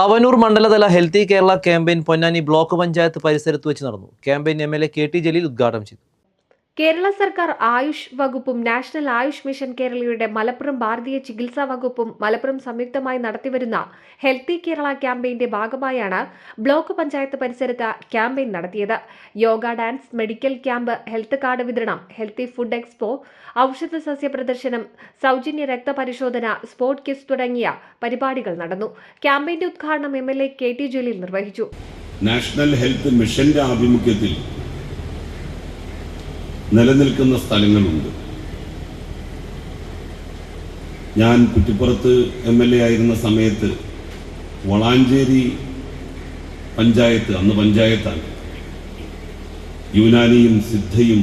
Thavanur മണ്ഡലതല healthy Kerala campaign Ponnani block panchayat പരിസരത്ത് വെച്ച് നടന്നു. Campaign M L A K T Jaleel ഉദ്ഘാടനം ചെയ്തു. കേരള സർക്കാർ ആയുഷ് വകുപ്പും നാഷണൽ ആയുഷ് മിഷൻ കേരളയുടെ മലപ്പുറം ഭാരതീയ ചികിത്സാ വകുപ്പും മലപ്പുറം സംയുക്തമായി നടത്തിവരുന്ന ഹെൽത്തി കേരള ക്യാമ്പയിന്റെ ഭാഗമായാണ് ബ്ലോക്ക് പഞ്ചായത്ത് പരിസരത്ത് ക്യാമ്പയിൻ നടത്തിയത്. Yoga dance medical camp health card വിതരണം ഹെൽത്തി ഫുഡ് എക്സ്പോ ഔഷധ സസ്യ പ്രദർശനം സൗജന്യ രക്തപരിശോധന സ്പോട്ട് കിസ് തുടങ്ങിയ പരിപാടികൾ നടന്നു. ക്യാമ്പയിന്റെ ഉദ്ഘാടനം M L A K T Jaleel നിർവഹിച്ചു. നാഷണൽ ഹെൽത്ത് മിഷന്റെ ആഭിമുഖ്യത്തിൽ നിലനിൽക്കുന്ന സ്ഥലങ്ങളുണ്ട്. ഞാൻ കുറ്റിപ്പുറത്ത് എം എൽ എ ആയിരുന്ന സമയത്ത് വളാഞ്ചേരി പഞ്ചായത്ത് അന്ന് പഞ്ചായത്താണ്. യുനാനിയും സിദ്ധയും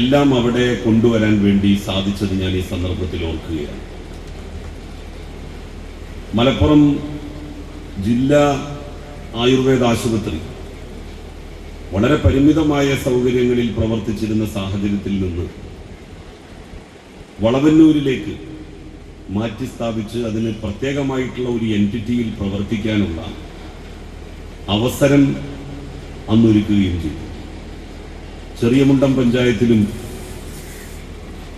എല്ലാം അവിടെ കൊണ്ടുവരാൻ വേണ്ടി സാധിച്ചത് ഞാൻ ഈ സന്ദർഭത്തിൽ ഓർക്കുകയാണ്. മലപ്പുറം ജില്ലാ ആയുർവേദ ആശുപത്രി വളരെ പരിമിതമായ സൗകര്യങ്ങളിൽ പ്രവർത്തിച്ചിരുന്ന സാഹചര്യത്തിൽ നിന്ന് വളവന്നൂരിലേക്ക് മാറ്റി സ്ഥാപിച്ച് അതിന് പ്രത്യേകമായിട്ടുള്ള ഒരു എന്റിറ്റിയിൽ പ്രവർത്തിക്കാനുള്ള അവസരം അന്നൊരുക്കുകയും ചെയ്തു. ചെറിയ മുണ്ടം പഞ്ചായത്തിലും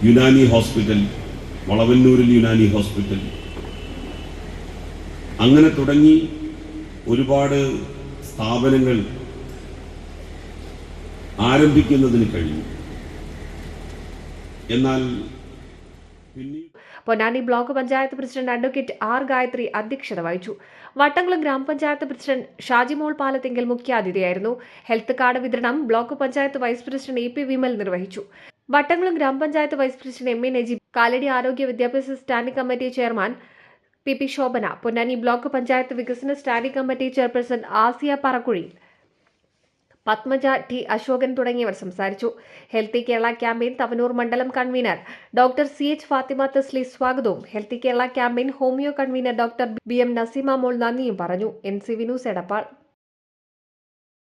യുനാനി ഹോസ്പിറ്റൽ വളവന്നൂരിൽ യുനാനി ഹോസ്പിറ്റൽ. അങ്ങനെ തുടങ്ങി ഒരുപാട് സ്ഥാപനങ്ങൾ ആരംഭിക്കുന്നതിന് കഴിഞ്ഞു. എന്നാൽ Ponnani block panchayat president advocate R Gayathri അധ്യക്ഷത വഹിച്ചു. വട്ടംകുളം ഗ്രാമപഞ്ചായത്ത് പ്രസിഡന്റ് ഷാജിമോൾ പാലത്തിങ്കൽ മുഖ്യാതിഥിയായിരുന്നു. ഹെൽത്ത് കാർഡ് വിതരണം block panchayat vice president A P Vimal നിർവഹിച്ചു. വട്ടംകുളം ഗ്രാമപഞ്ചായത്ത് vice president M A Najeeb Kaladi ആരോഗ്യ വിദ്യാഭ്യാസ standing committee chairman P P Shobhana Ponnani block panchayat വികസന standing committee chairperson Asiya Parakuzhi Padmaja T Ashokan തുടങ്ങിയവർ സംസാരിച്ചു. Healthy Kerala campaign Thavanur മണ്ഡലം convener doctor C H Fathima Thasli സ്വാഗതവും. Healthy Kerala campaign homeo convener doctor B M Naseema Mol നന്ദിയും പറഞ്ഞു. N C Vinoos Edappal.